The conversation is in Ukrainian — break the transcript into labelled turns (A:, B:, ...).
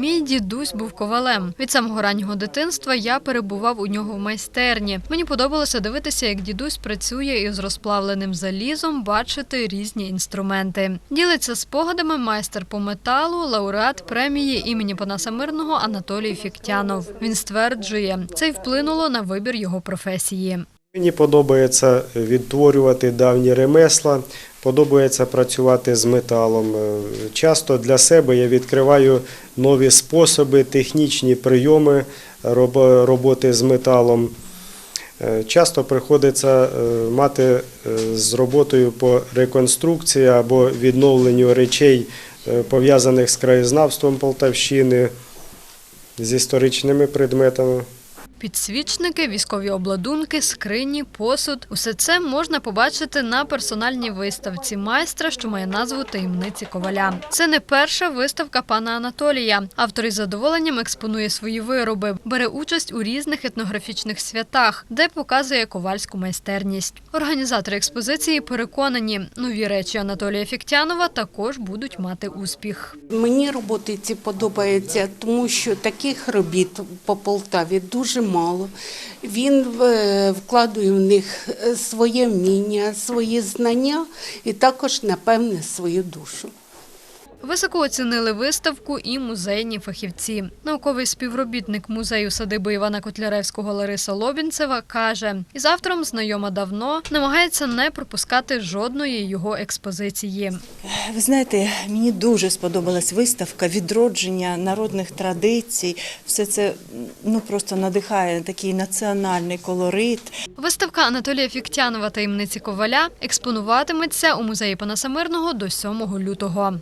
A: Мій дідусь був ковалем. Від самого раннього дитинства я перебував у нього в майстерні. Мені подобалося дивитися, як дідусь працює із розплавленим залізом, бачити різні інструменти. Ділиться спогадами майстер по металу, лауреат премії імені Панаса Мирного Анатолій Фіктянов. Він стверджує, це й вплинуло на вибір його професії.
B: Мені подобається відтворювати давні ремесла, подобається працювати з металом. Е, Часто для себе я відкриваю нові способи, технічні прийоми роботи з металом. Е, Часто приходиться е, мати з роботою по реконструкції або відновленню речей, пов'язаних з краєзнавством Полтавщини, з історичними предметами.
A: Підсвічники, військові обладунки, скрині, посуд усе це можна побачити на персональній виставці майстра, що має назву таємниці коваля. Це не перша виставка пана Анатолія. Автор із задоволенням експонує свої вироби, бере участь у різних етнографічних святах, де показує ковальську майстерність. Організатори експозиції переконані, нові речі Анатолія Фіктянова також будуть мати успіх.
C: Мені роботи ці подобаються, тому що таких робіт по Полтаві дуже мало. Він е, вкладує в них е, своє вміння, свої знання і також, напевне, свою душу.
A: Високо оцінили виставку і музейні фахівці. Науковий співробітник музею садиби Івана Котляревського Лариса Лобінцева каже, із автором знайома давно, намагається не пропускати жодної його експозиції.
D: Ви знаєте, мені дуже сподобалась виставка відродження народних традицій. Все це ну просто надихає на такий національний колорит.
A: Виставка Анатолія Фіктянова таємниці коваля експонуватиметься у музеї Панаса Мирного до 7 лютого.